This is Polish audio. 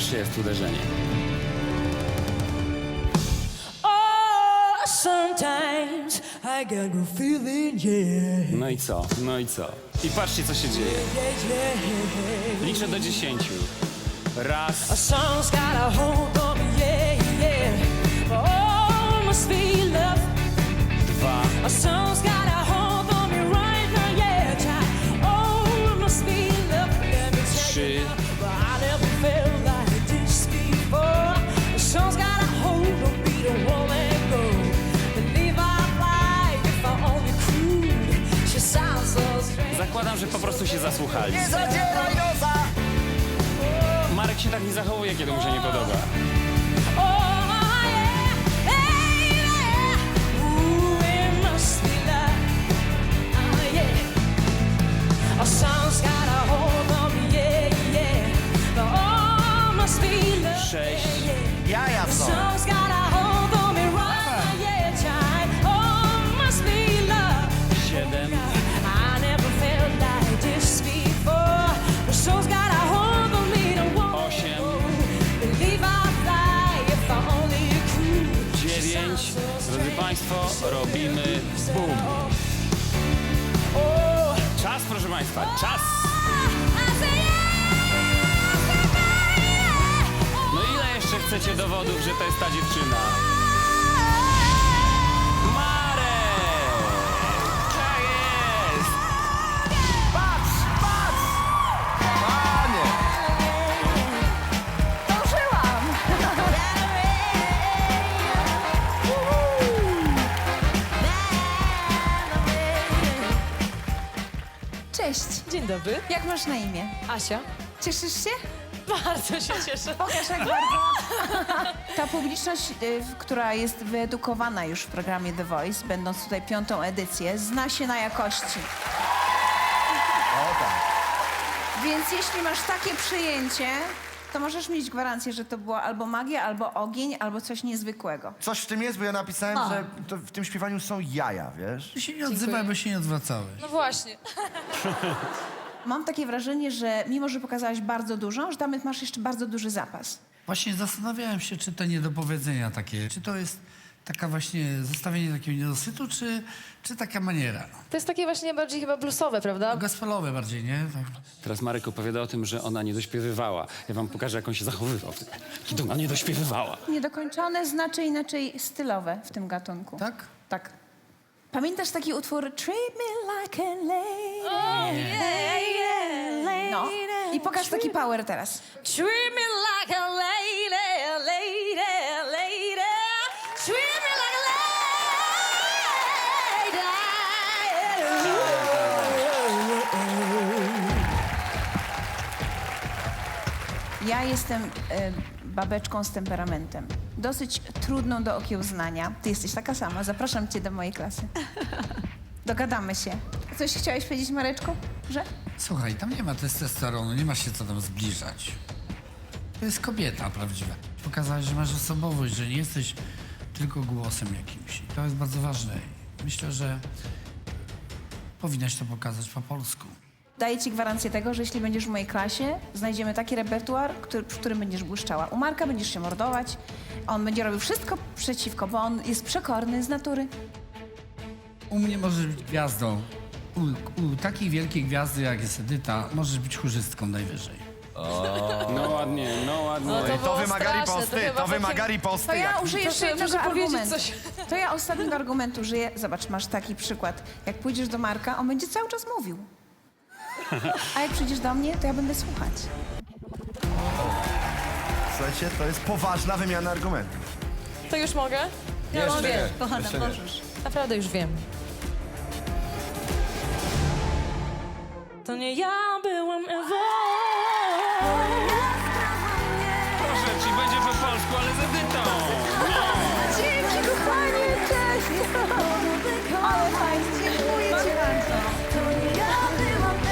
zawsze jest uderzenie. Oh, sometimes I got a feeling, yeah, No i co? No i co? I patrzcie, co się dzieje. yeah, yeah. Liczę do dziesięciu. Raz, A song's got a hold on Zakładam, że po prostu się zasłuchali. Zadzieraj nosa! Marek się tak nie zachowuje, kiedy mu się nie podoba. Oh, yeah, baby. Państwo, robimy. Oh, Czas, proszę Państwa, czas! No ile jeszcze chcecie dowodów, że to jest ta dziewczyna? Cześć, Dzień dobry. jak masz na imię? Asia. Cieszysz się? Bardzo się cieszę. Pokaż jak bardzo. Ta publiczność, y, która jest wyedukowana już w programie The Voice, będąc tutaj piątą edycję, zna się na jakości. O tak. Więc jeśli masz takie przyjęcie, to możesz mieć gwarancję, że to była albo magia, albo ogień, albo coś niezwykłego. Coś w tym jest, bo ja napisałem, że to w tym śpiewaniu są jaja, wiesz? Ty się nie odzywaj, bo się nie odwracałeś. No właśnie. Mam takie wrażenie, że mimo, że pokazałaś bardzo dużo, że tam masz jeszcze bardzo duży zapas. Właśnie zastanawiałem się, czy te niedopowiedzenia takie, czy to jest taka właśnie zostawienie takiego niedosytu, czy, czy taka maniera. To jest takie właśnie bardziej chyba bluesowe, prawda? Gospelowe bardziej, nie? Tak. Teraz Marek opowiada o tym, że ona nie dośpiewywała. Ja wam pokażę, jak on się zachowywał. Kiedy ona nie dośpiewywała. Niedokończone znaczy inaczej stylowe w tym gatunku. tak? Tak. Pamiętasz taki utwór Treat me like a lady? No. I pokaż taki power teraz. treat me Ja jestem e, babeczką z temperamentem. Dosyć trudną do okiełznania. Ty jesteś taka sama. Zapraszam cię do mojej klasy. Dogadamy się. Coś chciałeś powiedzieć, Mareczku? Że? Słuchaj, tam nie ma testosteronu, nie ma się co tam zbliżać. To jest kobieta prawdziwa. Pokazałaś, że masz osobowość, że nie jesteś tylko głosem jakimś. I to jest bardzo ważne. Myślę, że powinnaś to pokazać po polsku. Daję ci gwarancję tego, że jeśli będziesz w mojej klasie, znajdziemy taki repertuar, który, w którym będziesz błyszczała. U Marka będziesz się mordować. On będzie robił wszystko przeciwko, bo on jest przekorny z natury. U mnie możesz być gwiazdą. U, u takiej wielkiej gwiazdy jak jest Edyta, możesz być chórzystką najwyżej. No ładnie, no ładnie. No to To było wymaga straszne, riposty, chyba to takie- wymaga riposty. To ja jak- użyję jeszcze Proszę, jednego proszę powiedzieć argumentu. coś. To ja ostatniego argumentu użyję. Zobacz, masz taki przykład. Jak pójdziesz do Marka, on będzie cały czas mówił. A jak przyjdziesz do mnie, to ja będę słuchać. Słuchajcie, to jest poważna wymiana argumentów. To już mogę? Ja już wiem. Kochana, możesz. Naprawdę już wiem. To nie ja byłem Ewą.